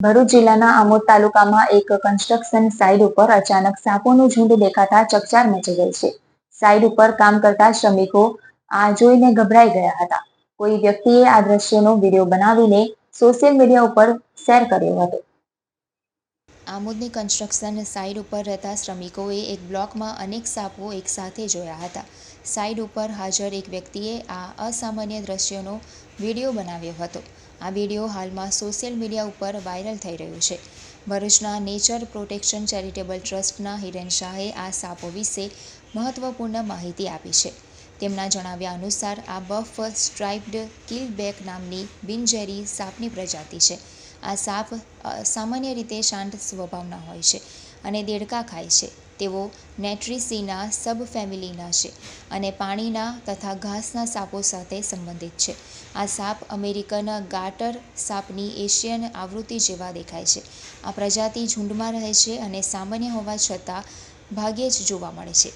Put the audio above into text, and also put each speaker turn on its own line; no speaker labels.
ભરૂચ જિલ્લાના આમોદ તાલુકામાં એક કન્સ્ટ્રક્શન સાઇટ ઉપર અચાનક સાપોનું ઝુંડ દેખાતા ચકચાર મચી ગઈ છે. સાઇટ ઉપર કામ કરતા શ્રમિકો આ જોઈને ગભરાઈ ગયા હતા. કોઈ વ્યક્તિએ આ દ્રશ્યનો વીડિયો બનાવીને સોશિયલ મીડિયા ઉપર શેર કર્યો હતો.
આમોદની કન્સ્ટ્રક્શન સાઇટ ઉપર રહેતા શ્રમિકોએ એક બ્લોકમાં અનેક સાપો એકસાથે જોયા હતા. સાઇટ ઉપર હાજર એક વ્યક્તિએ આ અસામાન્ય દ્રશ્યનો વીડિયો બનાવ્યો હતો. આ વીડિયો હાલમાં સોશિયલ મીડિયા ઉપર વાયરલ થઈ રહ્યો છે. ભરૂચના નેચર પ્રોટેક્શન ચેરિટેબલ ટ્રસ્ટના હિરેન શાહે આ સાપો વિશે મહત્વપૂર્ણ માહિતી આપી છે. તેમના જણાવ્યા અનુસાર, આ બફ સ્ટ્રાઇપ્ડ કિલબેક નામની બિનઝેરી સાપની પ્રજાતિ છે. આ સાપ સામાન્ય રીતે શાંત સ્વભાવના હોય છે. અને દેડકા ખાય છે. તેઓ નેટ્રીસીના સબ ફેમિલીના છે અને પાણીના તથા ઘાસના સાપો સાથે સંબંધિત છે. આ સાપ અમેરિકન ગાટર સાપની એશિયન આવૃત્તિ જેવા દેખાય છે. આ પ્રજાતિ ઝુંડમાં રહે છે અને સામાન્ય હોવા છતાં ભાગ્યે જ જોવા મળે છે.